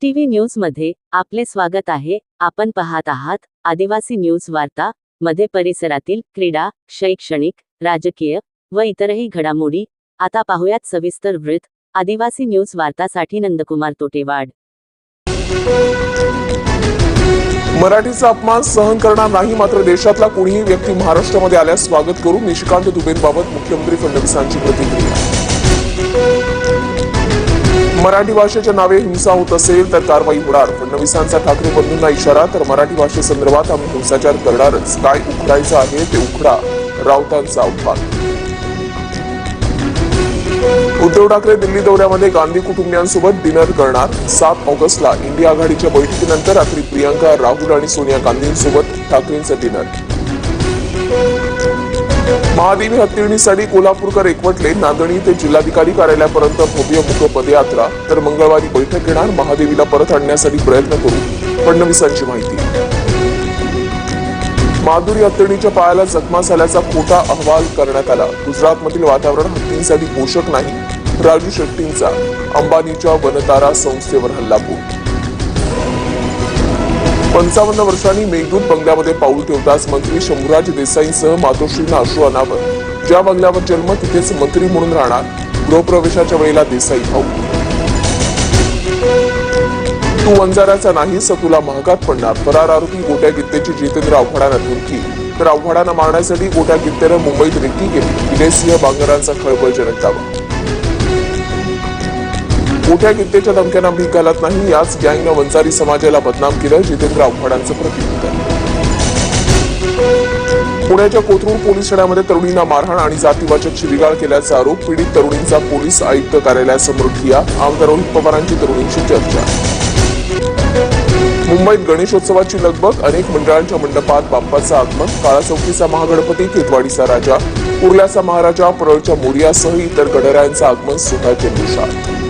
TV न्यूजमध्ये आपले स्वागत आहे. आपण पाहत आहात आदिवासी न्यूज वार्ता मध्ये परिसरातील क्रीडा शैक्षणिक राजकीय व इतरही घडामोडी. आता पाहुयात सविस्तर वृत्त. आदिवासी न्यूज वार्तासाठी नंदकुमार तोटेवाड. मराठीचा अपमान सहन करणार नाही मात्र देशातला कुणीही व्यक्ती महाराष्ट्रामध्ये आल्यास स्वागत करू. निशिकांत दुबेंबाबत मुख्यमंत्री फडणवीसांची प्रतिक्रिया. मराठी भाषेच्या नावे हिंसा होत असेल तर कारवाई होणार. फडणवीसांचा ठाकरे बंधूंना इशारा तर मराठी भाषेसंदर्भात आम्ही हिंसाचार करणारच. काय उखडायचं आहे ते उखडा राऊतांचा आव्हान उद्धव ठाकरे दिल्ली दौऱ्यामध्ये गांधी कुटुंबियांसोबत डिनर करणार. सात ऑगस्टला इंडिया आघाडीच्या बैठकीनंतर रात्री प्रियांका राहुल आणि सोनिया गांधींसोबत ठाकरेंचं डिनर. महादेवी हत्तीणीसाठी कोल्हापूरकर एकवटले. नांदणी ते जिल्हाधिकारी कार्यालयापर्यंत भव्य मुख पदयात्रा. तर मंगळवारी बैठक घेणार महादेवीला परत आणण्यासाठी प्रयत्न करू. फडणवीसांची माहिती. माधुरी हत्तीणीच्या पायाला जखमा झाल्याचा खोटा अहवाल करण्यात आला. गुजरातमधील वातावरण हत्तींसाठी पोषक नाही. राजू शेट्टींचा अंबानीच्या वनतारा संस्थेवर हल्लाबोल पंचावन्न वर्षांनी मेघदूत बंगल्यामध्ये पाऊल ठेवताच मंत्री शंभूराज देसाईंसह मातोश्रींना अश्रू अनावर. ज्या बंगल्यावर जन्म तिथेच मंत्री म्हणून राहणार. गृहप्रवेशाच्या वेळेला देसाई भाऊ. तू वंजाराचा नाही तर तुला महागात पडणार. फरार आरोपी गोट्या गित्तेची जितेंद्र आव्हाडानं धमकी तर आव्हाडांना मारण्यासाठी गोट्या गित्तेनं मुंबईत रेट्टी केली. विजयसिंह बांगरांचा खळबळजनक दावा. मोठ्या गित्तेच्या धमक्यांना भीक घालत नाही. याच गँगनं वंजारी समाजाला बदनाम केलं जितेंद्र आव्हाडांचं प्रतिपादन पुण्याच्या कोथरूड पोलीस ठाण्यामध्ये तरुणींना मारहाण आणि जातीवाचक शिबिगाळ केल्याचा आरोप पीडित तरुणींचा पोलीस आयुक्त कार्यालयासमोर ठिया. आमदार रोहित पवारांची तरुणींशी चर्चा. मुंबईत गणेशोत्सवाची लगबग अनेक मंडळांच्या मंडपात बाप्पाचं आगमन काळासौकीचा महागणपती केतवाडीचा राजा कुर्ल्याचा महाराजा परळच्या मोर्यासह इतर गणरायांचं आगमन सोहळ्याचे निषाद